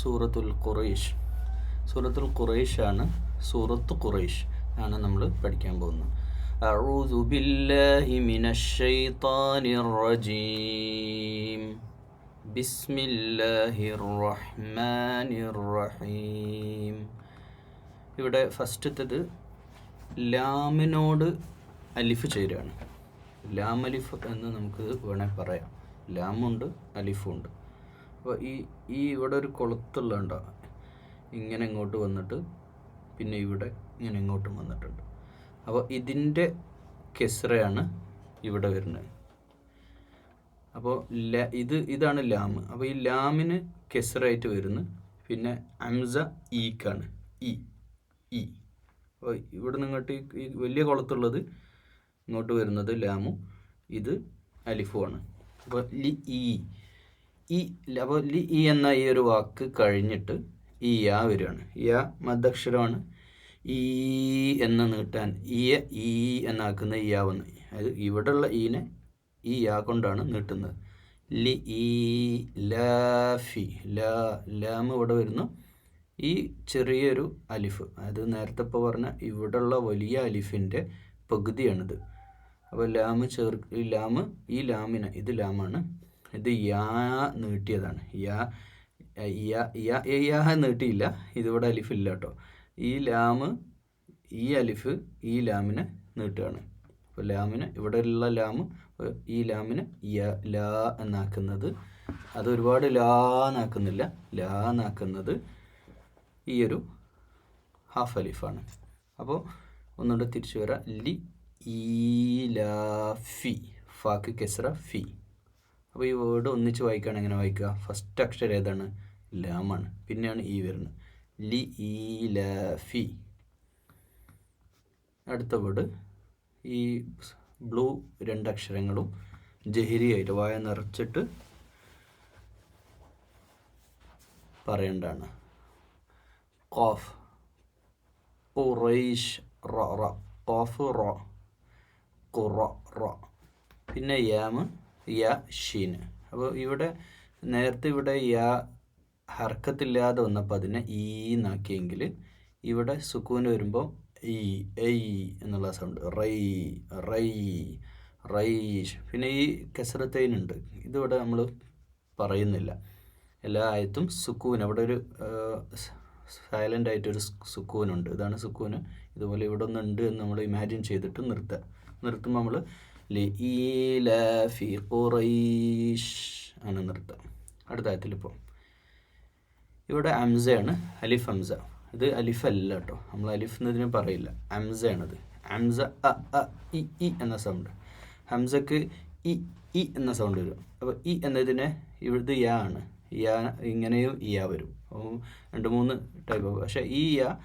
സൂറത്തുൽ ഖുറൈഷ് സൂറത്തുൽ ഖുറൈഷ് ആണ് സൂറത്ത് ഖുറൈഷ് ആണ് നമ്മൾ പഠിക്കാൻ പോകുന്നത് أعوذ بالله من الشيطان الرجيم بسم الله الرحمن الرحيم ഇവിടെ ഫസ്റ്റത്തത് ലാമിനോട് അലിഫ് ചേരുകയാണ് ലാം അലിഫ് എന്ന് നമുക്ക് വേണേൽ പറയാം ലാമുണ്ട് അലിഫുണ്ട് അപ്പോൾ ഈ ഈ ഇവിടെ ഒരു കൊളുത്തുള്ളതുണ്ടോ? ഇങ്ങനെ ഇങ്ങോട്ട് വന്നിട്ട് പിന്നെ ഇവിടെ ഇങ്ങനെ ഇങ്ങോട്ടും വന്നിട്ടുണ്ട്. അപ്പോൾ ഇതിന്റെ കെസ്രയാണ് ഇവിടെ വരുന്നത്. അപ്പോൾ ല ഇത് ഇതാണ് ലാമ് അപ്പോൾ ഈ ലാമിന് കെസ്രയായിട്ട് വരുന്നു പിന്നെ അംസ ഈക്കാണ്. ഇ ഇ അപ്പോൾ ഇവിടെ നിങ്ങോട്ട് ഈ- വലിയ കുളത്തുള്ളത് ഇങ്ങോട്ട് വരുന്നത് ലാമും ഇത് അലിഫുമാണ് അപ്പോൾ ലി ഈ. ഈ അപ്പോൾ ലി ഇ എന്ന ഈ ഒരു വാക്ക് കഴിഞ്ഞിട്ട് ഈ യാ വരികയാണ്. യാ മദ്ദക്ഷരമാണ് ഈ എന്ന് നീട്ടാൻ ഈയ ഈ എന്നാക്കുന്ന ഈ യാ വന്ന്. അത് ഇവിടെയുള്ള ഈനെ ഈ യാ കൊണ്ടാണ് നീട്ടുന്നത്. ലി ഈ ലാഫി ലാ ലാം ഇവിടെ വരുന്നു. ഈ ചെറിയൊരു അലിഫ്. അത് നേരത്തെ ഇപ്പോൾ പറഞ്ഞ ഇവിടെയുള്ള വലിയ അലിഫിന്റെ പകുതിയാണിത്. അപ്പോൾ ലാമ് ചേർ ലാമ് ഈ ലാമിന ഇത് ലാമാണ്. ഇത് യാ നീട്ടിയതാണ്. യാ യാ നീട്ടിയില്ല. ഇതിവിടെ അലിഫ് ഇല്ല കേട്ടോ. ഈ ലാമ് ഈ അലിഫ് ഈ ലാമിനെ നീട്ടുകയാണ്. അപ്പോൾ ലാമിന് ഇവിടെയുള്ള ലാമ് ഈ ലാമിന് യ ലാ എന്നാക്കുന്നത്. അത് ഒരുപാട് ലാ എന്നാക്കുന്നില്ല. ലാ എന്നാക്കുന്നത് ഈ ഒരു ഹാഫ് അലിഫാണ്. അപ്പോൾ ഒന്നുകൂടെ തിരിച്ചു വരാം. ലി ഈ ലാ ഫി ഫാക്ക് കെസ്ര ഫി. അപ്പോൾ ഈ വേർഡ് ഒന്നിച്ച് വായിക്കുകയാണ് എങ്ങനെ വായിക്കുക? ഫസ്റ്റ് അക്ഷരം ഏതാണ്? ലാമാണ് പിന്നെയാണ് ഈ വരുന്നത്. ലി ഈലാഫി അടുത്ത വേർഡ് ഈ ബ്ലൂ രണ്ടക്ഷരങ്ങളും ജഹരിയായിട്ട് വായ നിറച്ചിട്ട് പറയേണ്ടതാണ്. കോഫ്. കുറൈഷ് റ റ. കോഫ് റ. ഖുറ റ. പിന്നെ യാമ്. യ ഷീന് അപ്പോൾ ഇവിടെ നേരത്തെ ഇവിടെ യാ ഹർക്കത്തില്ലാതെ വന്നപ്പോൾ അതിനെ ഈ എന്നാക്കിയെങ്കിൽ ഇവിടെ സുക്കൂന് വരുമ്പോൾ ഈ എയ് എന്നുള്ള സൗണ്ട് റൈ റൈ റൈഷ് പിന്നെ ഈ കസറത്തൈനുണ്ട് ഇതിവിടെ നമ്മൾ പറയുന്നില്ല. എല്ലാ ആയത്തും സുക്കൂൻ അവിടെ ഒരു സൈലന്റ് ആയിട്ടൊരു സുക്കൂനുണ്ട്. ഇതാണ് സുക്കൂന്. ഇതുപോലെ ഇവിടെ ഒന്നുണ്ട് എന്ന് നമ്മൾ ഇമാജിൻ ചെയ്തിട്ട് നിർത്തുക. നിർത്തുമ്പോൾ നമ്മൾ ലി ഖുറൈഷ് ആണ് നിർത്തുക അടുത്ത ആയത്തിൽ ഇപ്പോൾ ഇവിടെ അംസയാണ് അലിഫ് അംസ. ഇത് അലിഫ് അല്ല കേട്ടോ. നമ്മൾ അലിഫ് എന്നതിന് പറയില്ല. അംസയാണത്. അംസ അ അ ഇ ഇ എന്ന സൗണ്ട് ഹംസക്ക് ഇ ഇ എന്ന സൗണ്ട് വരും. അപ്പോൾ ഇ എന്നതിന് ഇവിടുത്തെ യാ ആണ്. യാ ഇങ്ങനെയും യാ വരും. അപ്പോൾ രണ്ട് മൂന്ന് ടൈപ്പ് പക്ഷേ ഈ യാ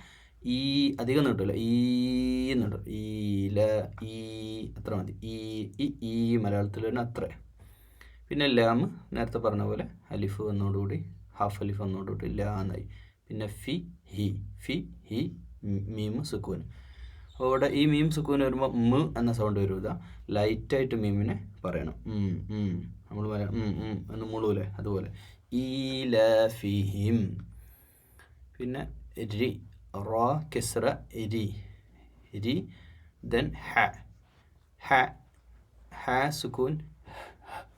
ഈ അധികം നീട്ടില്ല ഈ എന്നുണ്ട് ഈ ല ഈ അത്ര മതി. ഈ ഇ ഈ മലയാളത്തിൽ തന്നെ അത്ര. പിന്നെ ലാം നേരത്തെ പറഞ്ഞ പോലെ അലിഫ് വന്നോടുകൂടി ഹാഫ് അലിഫ് വന്നോടുകൂടി ലാ എന്നായി. പിന്നെ ഫി ഹി. ഫി ഹി മീം സുക്കൂൻ. അപ്പോൾ ഇവിടെ ഈ മീം സുക്കൂൻ വരുമ്പോൾ മ് എന്ന സൗണ്ട് വരും ഇതാ ലൈറ്റായിട്ട് മീമിനെ പറയണം. നമ്മൾ ഉം എന്ന് മുളൂലേ. അതുപോലെ. ഈ ഫിഹിം പിന്നെ രി. റ കിസ്ര രി രി ദെൻ ഹ. ഹ ഹ സുക്കൂൻ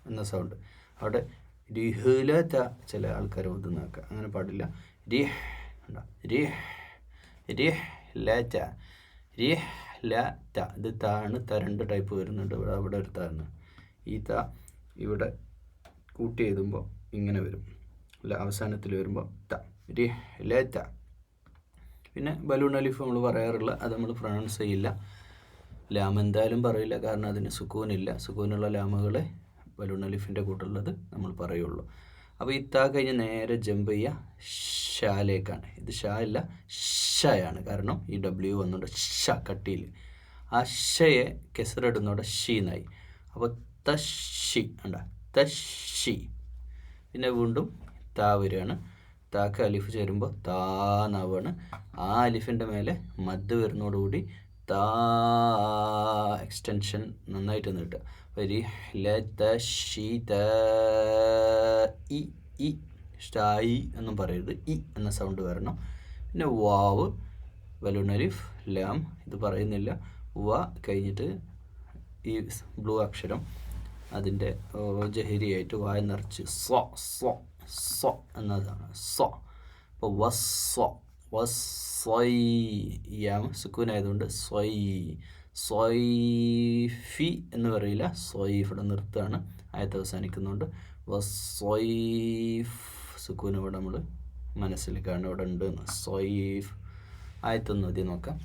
എന്ന സൗണ്ട് അവിടെ രിഹ്ലത ചില ആൾക്കാർ ഒതുന്നാക്കുക അങ്ങനെ പാടില്ല. റിഹ് ഉണ്ടോ? റിഹ് ല ച റിഹ് ല ത ഇത് താണ് ത രണ്ട് ടൈപ്പ് വരുന്നുണ്ട്. ഇവിടെ അവിടെ ഒരു താണ് ഈ ത ഇവിടെ കൂട്ടി എഴുതുമ്പോൾ ഇങ്ങനെ വരും. അല്ല അവസാനത്തിൽ വരുമ്പോൾ ത. റിഹ് ല ത പിന്നെ ബലൂൺ അലിഫ് നമ്മൾ പറയാറില്ല അത് നമ്മൾ പ്രൊണൗൺസ് ചെയ്യില്ല ലാം എന്തായാലും പറയില്ല കാരണം അതിന് സുക്കൂനില്ല സുക്കൂനുള്ള ലാമുകളെ ബലൂൺ അലിഫിന്റെ കൂട്ടുള്ളത് നമ്മൾ പറയുള്ളൂ. അപ്പോൾ ഇത്താ കഴിഞ്ഞ് നേരെ ജമ്പ് ചെയ്യുക ഷാലേക്കാണ്. ഇത് ഷാ അല്ല ഷയാണ്. കാരണം ഈ ഡബ്ല്യു വന്നുകൊണ്ട് ഷ കട്ടിയിൽ ആ ഷയെ കെസറിടുന്നോടെ ഷീന്നായി. അപ്പോൾ തഷി ഉണ്ട തഷി പിന്നെ വീണ്ടും താ വരികയാണ്. താക്ക് അലിഫ് ചേരുമ്പോൾ താന്നാവാണ് ആ അലിഫിന്റെ മേലെ മദ് വരുന്നതോടുകൂടി താ എക്സ്റ്റൻഷൻ നന്നായിട്ട് കിട്ടുക. വരി ഇ എന്നും പറയരുത്. ഇ എന്ന സൗണ്ട് വരണം. പിന്നെ വാവ് വലുൺ അലിഫ് ലാം ഇത് പറയുന്നില്ല. വ കഴിഞ്ഞിട്ട് ഈ ബ്ലൂ അക്ഷരം അതിന്റെ ജഹരിയായിട്ട് വായ നിറച്ച് സ്വ സ്വ. സ്വ എന്നതാണ്. സ്വ അപ്പോൾ വസ്വ വസ്വൈ യാം സുക്കൂൻ ആയതുകൊണ്ട് സ്വൈ. സ്വൈഫി എന്ന് പറയില്ല. സ്വൈഫ് ഇവിടെ നിർത്താണ് ആയത്ത് അവസാനിക്കുന്നുണ്ട്. വസ്വൈഫ് സുക്കൂൻ ഇവിടെ നമ്മൾ മനസ്സിൽ കാണും. ഇവിടെ ഉണ്ട് എന്ന്. സ്വൈഫ്. ആയത്തൊന്ന് മതി നോക്കാം.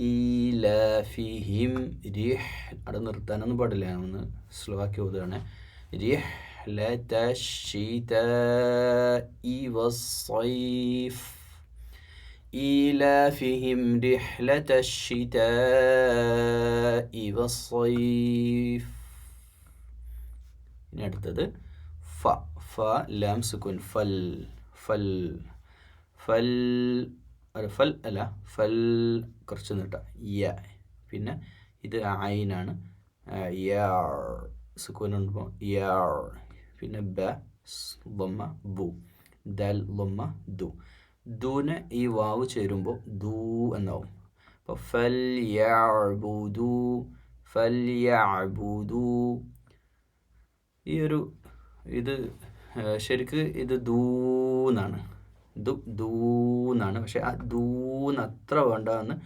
ഈലഫിഹിം റിഹ് അവിടെ നിർത്താനൊന്നും പാടില്ല. ഒന്ന് സ്ലോ ആക്കി ഓതുകയാണ്. റിഹ് الشتاء والصيف إيلافهم رحلة الشتاء والصيف ഇനി അടുത്തത് ഫ ഫ ലാം സുക്കുൻ ഫൽ ഫൽ ഫൽ അല്ല ഫൽ അല്ല ഫൽ കുറച്ച് നീട്ട യ പിന്നെ ഇത് ഐനാണ് യാർ സുക്കൂൻ ഉണ്ടുമ്പോൾ യാർ പിന്നെ ബ ലൊമ്മ ബു ദൽ ലൊമ്മ ദു. ദൂന് ഈ വാവ് ചേരുമ്പോൾ ദൂ എന്നാവും. അപ്പോൾ ഫൽ യഅബുദു ഫൽ യഅബുദു ഈ ഒരു ഇത് ശരിക്ക് ഇത് ദൂന്നാണ് ദു ദൂന്നാണ് പക്ഷെ ആ ദൂന്ന് അത്ര വേണ്ട എന്ന്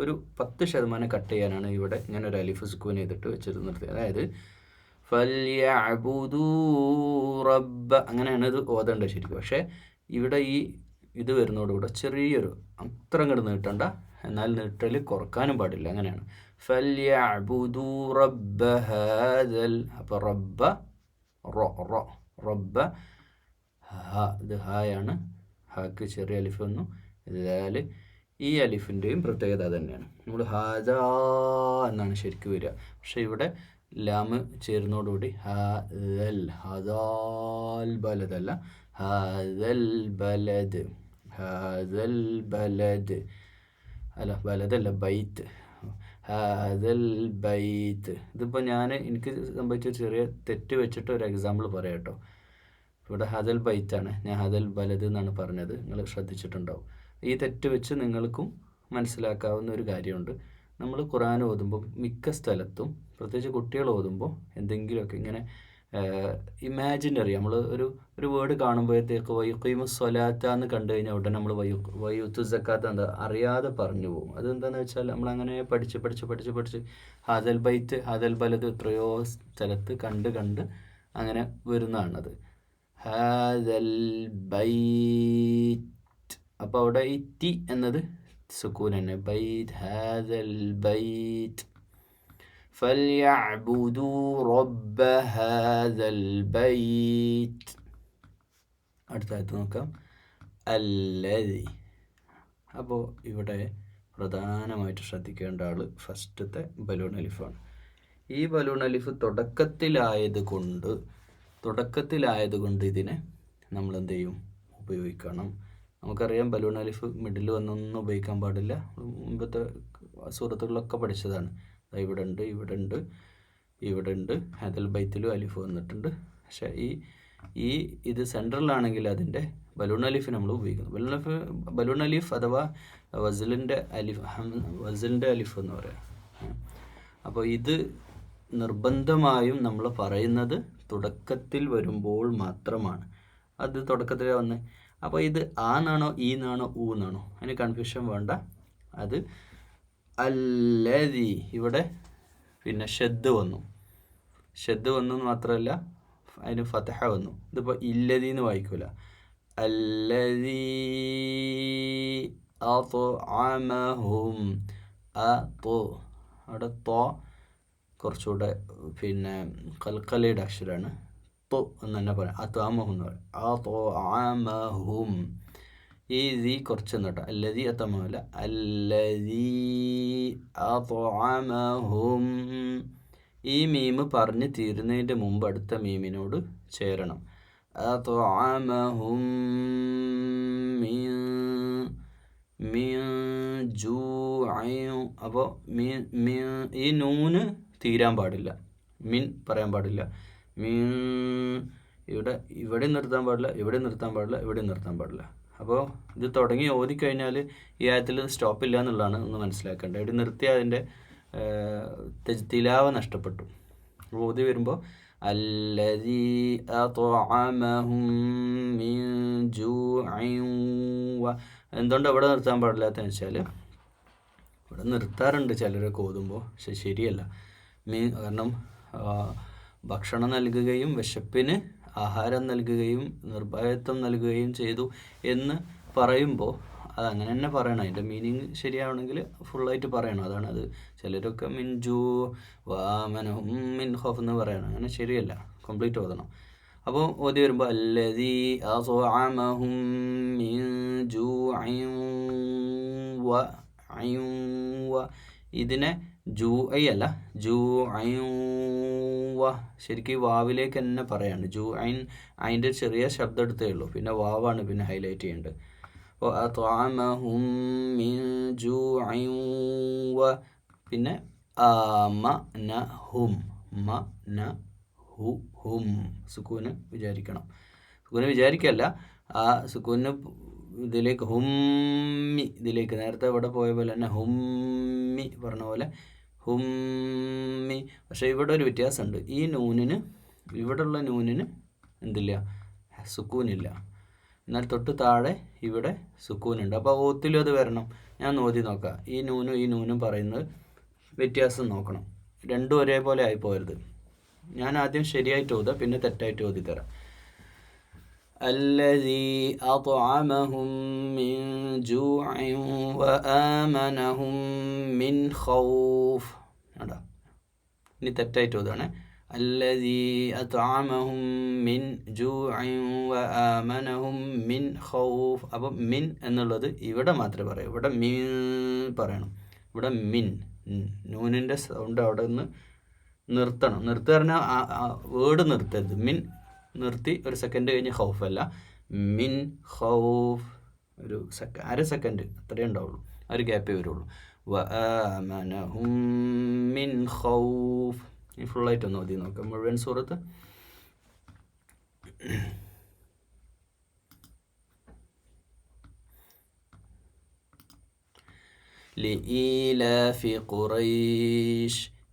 ഒരു പത്ത് ശതമാനം കട്ട് ചെയ്യാനാണ് ഇവിടെ ഒരു അലിഫ് സുക്കൂൻ ചെയ്തിട്ട് വെച്ചിരുന്നത്. അതായത് റബ്ബ. അങ്ങനെയാണ് ഇത് ഓതേണ്ടത് ശരിക്കും. പക്ഷേ ഇവിടെ ഈ ഇത് വരുന്നതോടുകൂടെ ചെറിയൊരു അത്ര അങ്ങോട്ട് നീട്ടണ്ട. എന്നാൽ നീട്ടൽ കുറക്കാനും പാടില്ല. അങ്ങനെയാണ്. ഫല്യഅബുദൂ റബ്ബ ഹാദൽ. റബ്ബ റോ റോ റബ്ബ ഹ. ഇത് ഹായാണ്. ഹാക്ക് ചെറിയ അലിഫ് വന്നു. ഇതാൽ ഈ അലിഫിന്റെയും പ്രത്യേകത തന്നെയാണ്. നമ്മൾ ഹാജ എന്നാണ് ശരിക്കും വരിക. പക്ഷേ ഇവിടെ ലാമ് ചേരുന്നതോടുകൂടി ഹാദൽ ഹദാൽ ബലദ് അല്ല ഹാദൽ ബലദ് ഹാദൽ ബലദ്. അല്ല ബലദല്ല ബൈത്ത് ഹാദൽ ബൈത്ത് ഇതിപ്പോൾ ഞാൻ എനിക്ക് സംഭവിച്ച ചെറിയ തെറ്റ് വെച്ചിട്ട് ഒരു എക്സാമ്പിൾ പറയാം കേട്ടോ. ഇവിടെ ഹദൽ ബൈത്താണ്. ഞാൻ ഹദൽ ബലദ് എന്നാണ് പറഞ്ഞത്. നിങ്ങൾ ശ്രദ്ധിച്ചിട്ടുണ്ടാവും. ഈ തെറ്റ് വെച്ച് നിങ്ങൾക്കും മനസ്സിലാക്കാവുന്ന ഒരു കാര്യമുണ്ട്. നമ്മൾ ഖുറാൻ ഓതുമ്പോൾ മിക്ക സ്ഥലത്തും പ്രത്യേകിച്ച് കുട്ടികൾ ഓതുമ്പോൾ എന്തെങ്കിലുമൊക്കെ ഇങ്ങനെ ഇമാജിനറി നമ്മൾ ഒരു ഒരു വേർഡ് കാണുമ്പോഴത്തേക്ക് വൈക്കുയിമ സ്വലാത്ത എന്ന് കണ്ടു കഴിഞ്ഞാൽ ഉടനെ നമ്മൾ വയു വയുത്തു സക്കാത്ത എന്താ അറിയാതെ പറഞ്ഞു പോകും. അതെന്താണെന്ന് വെച്ചാൽ നമ്മൾ അങ്ങനെ പഠിച്ച് പഠിച്ച് പഠിച്ച് പഠിച്ച് ഹാദൽ ബൈത്ത് ഹാദൽ ബലത് എത്രയോ സ്ഥലത്ത് കണ്ട് കണ്ട് അങ്ങനെ വരുന്നതാണത്. ഹാദൽ ബൈറ്റ് അപ്പോൾ അവിടെ ഈ ടി എന്നത് സുക്കൂൻ തന്നെ ബൈറ്റ് ഹാദൽ ബൈറ്റ് فليعبدوا رب هذا البيت അടുത്തായിട്ട് നോക്കാം അല്ലതി അപ്പോൾ ഇവിടെ പ്രധാനമായിട്ട് ശ്രദ്ധിക്കേണ്ട ആൾ ഫസ്റ്റത്തെ ബലൂൺ അലിഫാണ് ഈ ബലൂൺ അലിഫ് തുടക്കത്തിലായത് കൊണ്ട് തുടക്കത്തിലായത് കൊണ്ട് ഇതിനെ നമ്മൾ എന്ത് ചെയ്യും ഉപയോഗിക്കണം നമുക്കറിയാം ബലൂൺ അലിഫ് മിഡിൽ വന്നൊന്നും ഉപയോഗിക്കാൻ പാടില്ല മുമ്പത്തെ സുഹൃത്തുക്കളൊക്കെ പഠിച്ചതാണ് ഇവിടെ ഉണ്ട് ഇവിടെ ഉണ്ട് ഇവിടെ ഉണ്ട് ഹദൽ ബൈത്തിലും അലിഫ് വന്നിട്ടുണ്ട്. പക്ഷേ ഈ ഈ ഇത് സെൻട്രലാണെങ്കിൽ അതിന്റെ ബലൂൺ അലിഫ് നമ്മൾ ഉപയോഗിക്കുന്നു. ബലൂൺ അലിഫ് ബലൂൺ അലിഫ് അഥവാ വസലിന്റെ അലിഫ് വസലിന്റെ അലിഫ് എന്ന് പറയാം. അപ്പോൾ ഇത് നിർബന്ധമായും നമ്മൾ പറയുന്നത് തുടക്കത്തിൽ വരുമ്പോൾ മാത്രമാണ്. അത് തുടക്കത്തിൽ വന്ന്. അപ്പോൾ ഇത് ആ എന്നാണോ ഈ എന്നാണോ ഊ എന്നാണോ അതിന് കൺഫ്യൂഷൻ വേണ്ട. അത് അല്ലതി ഇവിടെ പിന്നെ ഷെദ് വന്നു. ഷെദ് വന്നു എന്ന് മാത്രമല്ല അതിന് ഫതഹ വന്നു. ഇതിപ്പോൾ ഇല്ലതി എന്ന് വായിക്കൂല. അല്ലതി അവിടെ തോ കുറച്ചുകൂടെ പിന്നെ കൽക്കലയുടെ അക്ഷരമാണ് തൊ എന്ന് തന്നെ പറയാം. അത്വാമഹും എന്ന് പറയാം. ആ തോ ആമഹും ഈ കുറച്ചൊന്നും കുറച്ച് കേട്ടോ. അല്ലതി അത്തമല്ല അല്ലതി അത്അമഹും ഈ മീമ് പറഞ്ഞ് തീരുന്നതിന്റെ മുമ്പ് അടുത്ത മീമിനോട് ചേരണം. ജൂഇൻ. അപ്പോൾ ഈ നൂന് തീരാൻ പാടില്ല. മിൻ പറയാൻ പാടില്ല. മീ ഇവിടെ ഇവിടെ നിർത്താൻ പാടില്ല ഇവിടെ നിർത്താൻ പാടില്ല ഇവിടെ നിർത്താൻ പാടില്ല. അപ്പോൾ ഇത് തുടങ്ങി ഓതിക്കഴിഞ്ഞാൽ ഈ ആയത്തിൽ സ്റ്റോപ്പ് ഇല്ല എന്നുള്ളതാണ് ഒന്ന് മനസ്സിലാക്കേണ്ടത്. ഇവിടെ നിർത്തിയാൽ അതിന്റെ തിലാവ നഷ്ടപ്പെട്ടു. ഓതി വരുമ്പോൾ അല്ലതി എന്തുകൊണ്ട് എവിടെ നിർത്താൻ പാടില്ലാത്തതെന്ന് വെച്ചാൽ ഇവിടെ നിർത്താറുണ്ട് ചിലരൊക്കെ ഓതുമ്പോൾ പക്ഷെ ശരിയല്ല. മീൻ കാരണം ഭക്ഷണം നൽകുകയും വിശപ്പിന് ആഹാരം നൽകുകയും നിർഭയത്വം നൽകുകയും ചെയ്തു എന്ന് പറയുമ്പോൾ അത് അങ്ങനെ തന്നെ പറയണം. അതിന്റെ മീനിങ് ശരിയാവണമെങ്കിൽ ഫുള്ളായിട്ട് പറയണം. അതാണ് അത്. ചിലരൊക്കെ മിൻജു വാമനഹും മിൻ ഹോഫ് എന്ന് പറയണം. അങ്ങനെ ശരിയല്ല. കംപ്ലീറ്റ് ഓതണം. അപ്പോൾ ഓതി വരുമ്പോൾ അല്ലതി മിൻ ഇതിനെ ജൂ ഐ അല്ല ജൂ വ. ശരിക്കും ഈ വാവിലേക്ക് തന്നെ പറയാണ്. ജൂ ഐൻ അതിന്റെ ചെറിയ ശബ്ദം എടുത്തേ ഉള്ളൂ. പിന്നെ വാവാണ് പിന്നെ ഹൈലൈറ്റ് ചെയ്യേണ്ടത്. പിന്നെ ആമ ന ഹും. മ ന ഹു ഹും. സുക്കൂന് വിചാരിക്കണം. സുക്കൂന് വിചാരിക്കല്ല. ആ സുക്കൂന് ഇതിലേക്ക് ഹുമ്മി ഇതിലേക്ക് നേരത്തെ ഇവിടെ പോയ പോലെ തന്നെ ഹുമ്മി പറഞ്ഞ പോലെ ഹുമ്മി. പക്ഷേ ഇവിടെ ഒരു വ്യത്യാസമുണ്ട്. ഈ നൂനിന് ഇവിടെയുള്ള നൂനിന് എന്തില്ല? സുക്കൂനില്ല. എന്നാൽ തൊട്ട് താഴെ ഇവിടെ സുക്കൂനുണ്ട്. അപ്പോൾ ഓത്തിലും അത് വരണം. ഞാൻ നോതി നോക്കാം. ഈ നൂനും ഈ നൂനും പറയുന്നത് വ്യത്യാസം നോക്കണം. രണ്ടും ഒരേപോലെ ആയി പോരുത് ഞാൻ ആദ്യം ശരിയായിട്ട് ഓതുക പിന്നെ തെറ്റായിട്ട് ഓതി തരാം الذي أطعمهم من جوع وآمنهم من خوف കണ്ടോ ഇനി തെറ്റായിട്ട് ഓതാണ് അല്ലതി അത്അമഹും മിൻ ജൂഇൻ വ ആമനഹും മിൻ ഖൗഫ് അപ്പം മിൻ എന്നുള്ളത് ഇവിടെ മാത്രമേ പറയൂ ഇവിടെ മിൻ പറയണം ഇവിടെ മിൻ ഉം. നൂനിൻ്റെ സൗണ്ട് അവിടെ നിന്ന് നിർത്തണം നിർത്തുക പറഞ്ഞാൽ വേർഡ് നിർത്തരുത് മിൻ നിർത്തി ഒരു സെക്കൻഡ് കഴിഞ്ഞ് ഹൗഫ് അല്ല മിൻ ഹൗഫ് ഒരു സെക്ക അര സെക്കൻഡ് അത്രയേ ഉണ്ടാവുള്ളൂ ആ ഒരു ഗ്യാപ്പേ വരുള്ളൂ വ ആമനഹും മിൻ ഹൗഫ് ഈ ഫുള്ളായിട്ട് ഒന്ന് മതി നോക്കാം മുഴുവൻ സൂറത്ത് لإيلاف قريش